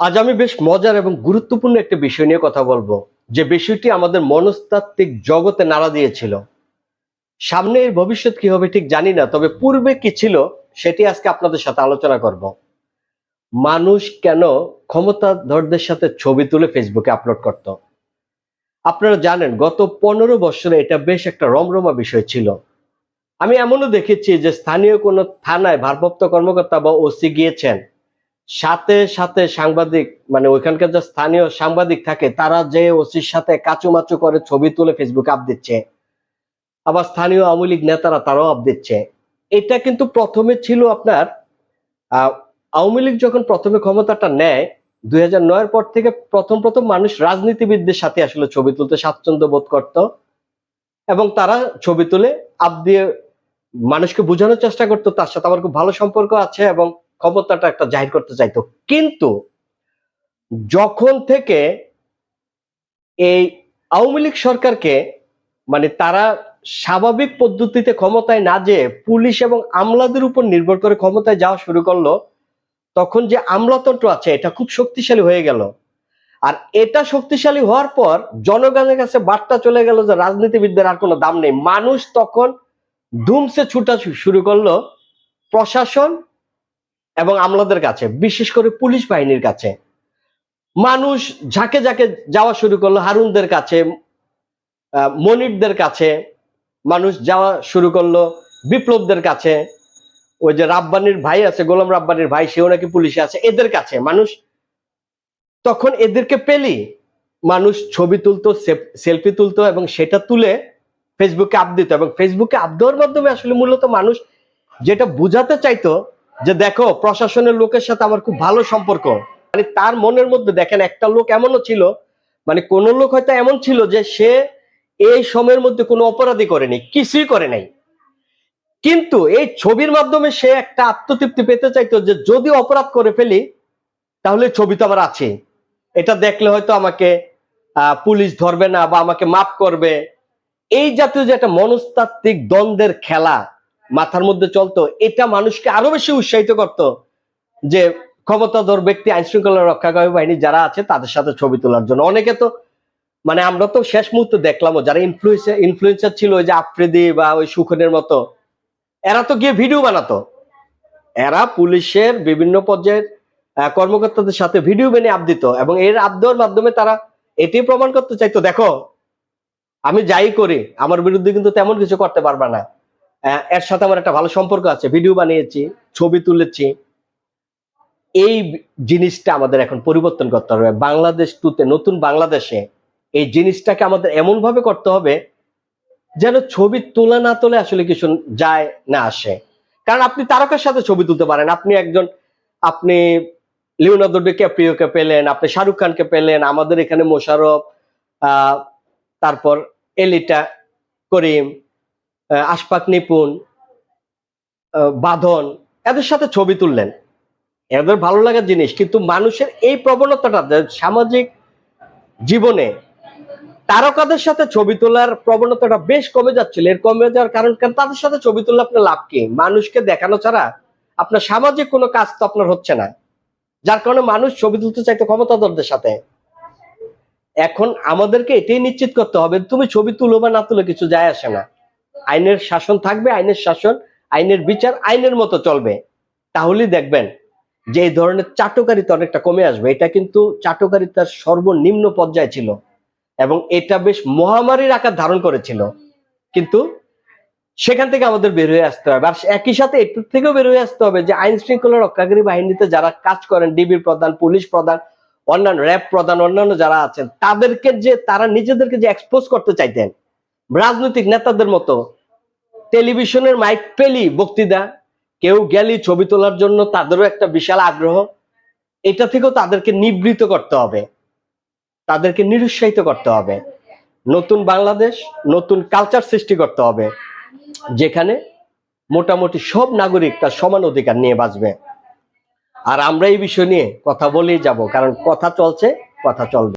আজ আমি বেশ মজার এবং গুরুত্বপূর্ণ একটা বিষয় নিয়ে কথা বলব। যে বিষয়টি আমাদের মনস্তাত্ত্বিক জগতে নাড়া দিয়েছিল। সামনে এর ভবিষ্যৎ কি হবে ঠিক জানি না, তবে পূর্বে কি ছিল সেটি আজকে আপনাদের সাথে আলোচনা করব। মানুষ কেন ক্ষমতাধরদের সাথে ছবি তুলে ফেসবুকে আপলোড করত? আপনারা জানেন, গত পনেরো বছরে এটা বেশ একটা রমরমা বিষয় ছিল। আমি এমনও দেখেছি যে স্থানীয় কোনো থানায় ভারপ্রাপ্ত কর্মকর্তা বা ওসি গিয়েছেন। সাথে সাথে সাংবাদিক মানে ওইখানকার যে স্থানীয় সাংবাদিক থাকে, তারা যে ওসির সাথে কাচুমাচু করে ছবি তুলে ফেসবুকে আপ দিচ্ছে, আবার স্থানীয় আওয়ামী লীগ নেতারা তারাও আপ দিচ্ছে। এটা কিন্তু প্রথমে ছিল আপনার আওয়ামী লীগ যখন প্রথমে ক্ষমতাটা নেয়, দুই হাজার পর থেকে প্রথম প্রথম মানুষ রাজনীতিবিদদের সাথে আসলে ছবি তুলতে স্বাচ্ছন্দ্য বোধ করত এবং তারা ছবি তুলে আপ দিয়ে মানুষকে বোঝানোর চেষ্টা করতো, তার সাথে আমার খুব ভালো সম্পর্ক আছে এবং ক্ষমতাটা একটা জাহির করতে চাইতো। কিন্তু যখন থেকে এই আওয়ামী লীগ সরকারকে মানে তারা স্বাভাবিক পদ্ধতিতে ক্ষমতায় না যেয়ে পুলিশ এবং আমলাদের উপর নির্ভর করে ক্ষমতায় যাওয়া শুরু করল, তখন যে আমলাতন্ত্র আছে, এটা খুব শক্তিশালী হয়ে গেল। আর এটা শক্তিশালী হওয়ার পর জনগণের কাছে বার্তা চলে গেল যে রাজনীতিবিদদের আর কোনো দাম নেই। মানুষ তখন ধুমসে ছুটা শুরু করল। প্রশাসন এবং আমলাদের কাছে, বিশেষ করে পুলিশ বাহিনীর কাছে। মানুষ ঝাঁকে ঝাঁকে যাওয়া শুরু করল, হারুনদের কাছে মনিরদের কাছে। মানুষ যাওয়া শুরু করল, বিপ্লবদের কাছে। ওই যে রাব্বানির ভাই আছে, গোলাম রাব্বানির ভাই, সেও নাকি পুলিশে আছে, এদের কাছে। মানুষ তখন এদেরকে পেলি। মানুষ ছবি তুলতো সেলফি তুলতো এবং সেটা তুলে ফেসবুকে আপ দিত এবং ফেসবুকে আপ দেওয়ার মাধ্যমে আসলে মূলত মানুষ যেটা বোঝাতে চাইতো যে দেখো, প্রশাসনের লোকের সাথে আমার খুব ভালো সম্পর্ক। মানে তার মনের মধ্যে দেখেন, একটা লোক এমনও ছিল মানে কোন লোক হয়তো এমন ছিল যে সে এই সময়ের মধ্যে কোনো অপরাধী করেনি, কিছুই করে নাই। কিন্তু এই ছবির মাধ্যমে সে একটা আত্মতৃপ্তি পেতে চাইতো যে যদি অপরাধ করে ফেলি, তাহলে ছবি তো আমার আছে। এটা দেখলে হয়তো আমাকে পুলিশ ধরবে না বা আমাকে মাফ করবে। এই জাতীয় যে একটা মনস্তাত্ত্বিক দ্বন্দ্বের খেলা মাথার মধ্যে চলতো, এটা মানুষকে আরও বেশি উৎসাহিত করত যে ক্ষমতাধর ব্যক্তি আইন শৃঙ্খলা রক্ষাকারী বাহিনী যারা আছে তাদের সাথে ছবি তোলার জন্য। অনেকে তো মানে আমরা তো শেষ মুহূর্তে দেখলামও যারা ইনফ্লুয়েন্সার ইনফ্লুয়েন্সার ছিল ওই যে আফ্রিদি বা ওই সুখনের মতো, এরা তো গিয়ে ভিডিও বানাতো। এরা পুলিশের বিভিন্ন পর্যায়ের কর্মকর্তাদের সাথে ভিডিও বানিয়ে আপ দিত এবং এর আপ দেওয়ার মাধ্যমে তারা এটি প্রমাণ করতে চাইতো, দেখো, আমি যাই করি, আমার বিরুদ্ধে কিন্তু তেমন কিছু করতে পারবে না। এর সাথে আমার একটা ভালো সম্পর্ক আছে। ভিডিও বানিয়েছি, ছবি তুলেছি। এই জিনিসটা আমাদের এখন পরিবর্তন করতে হবে। বাংলাদেশ টুতে নতুন বাংলাদেশে এই জিনিসটাকে আমাদের এমন ভাবে করতে হবে যেন ছবি তোলা না তোলে আসলে কিছু যায় না আসে। কারণ আপনি তারকার সাথে ছবি তুলতে পারেন। আপনি একজন, আপনি লিওনার্দো ডিক্যাপ্রিওকে পেলেন, আপনি শাহরুখ খানকে পেলেন, আমাদের এখানে মোশারফ তারপর এলিটা করিম আহ, আশফাক নিপুণ বাঁধন এদের সাথে ছবি তুললেন। এদের ভালো লাগার জিনিস কিন্তু মানুষের এই প্রবণতাটা সামাজিক জীবনে তারকাদের সাথে ছবি তোলার প্রবণতাটা বেশ কমে যাচ্ছিল। এর কমে যাওয়ার কারণ কারণ তাদের সাথে ছবি তুললে আপনার লাভ কি? মানুষকে দেখানো ছাড়া আপনার সামাজিক কোনো কাজ তো আপনার হচ্ছে না। যার কারণে মানুষ ছবি তুলতে চাইতো ক্ষমতাধরদের সাথে। এখন আমাদেরকে এটাই নিশ্চিত করতে হবে তুমি ছবি তুলো বা না তুলো কিছু যায় আসে না। আইনের শাসন থাকবে, আইনের শাসন, আইনের বিচার আইনের মতো চলবে। তাহলেই দেখবেন যে এই ধরনের চাটকারিতা অনেকটা কমে আসবে। এটা কিন্তু চাটকারিতার সর্বনিম্ন পর্যায়ে ছিল এবং এটা বেশ মহামারীর আকার ধারণ করেছিল। কিন্তু সেখান থেকে আমাদের বের হয়ে আসতে হবে। আর একই সাথে এটার থেকেও বের হয়ে আসতে হবে যে আইন শৃঙ্খলা রক্ষাকারী বাহিনীতে যারা কাজ করেন ডিবির প্রধান, পুলিশ প্রধান, অন্যান্য র্যাব প্রধান, অন্যান্য যারা আছেন, তাদেরকে যে, তারা নিজেদেরকে যে এক্সপোজ করতে চাইতেন, রাজনৈতিক নেতাদের মতো টেলিভিশনের মাইক পেলি বক্তৃতা। কেউ গেলি ছবি তোলার জন্য তাদেরও একটা বিশাল আগ্রহ। এটা থেকেও তাদেরকে নিবৃত করতে হবে। তাদেরকে নিরুৎসাহিত করতে হবে। নতুন বাংলাদেশ, নতুন কালচার সৃষ্টি করতে হবে, যেখানে মোটামুটি সব নাগরিক তার সমান অধিকার নিয়ে বাঁচবে। আর আমরা এই বিষয় নিয়ে কথা বলেই যাব, কারণ কথা চলছে, কথা চলবে।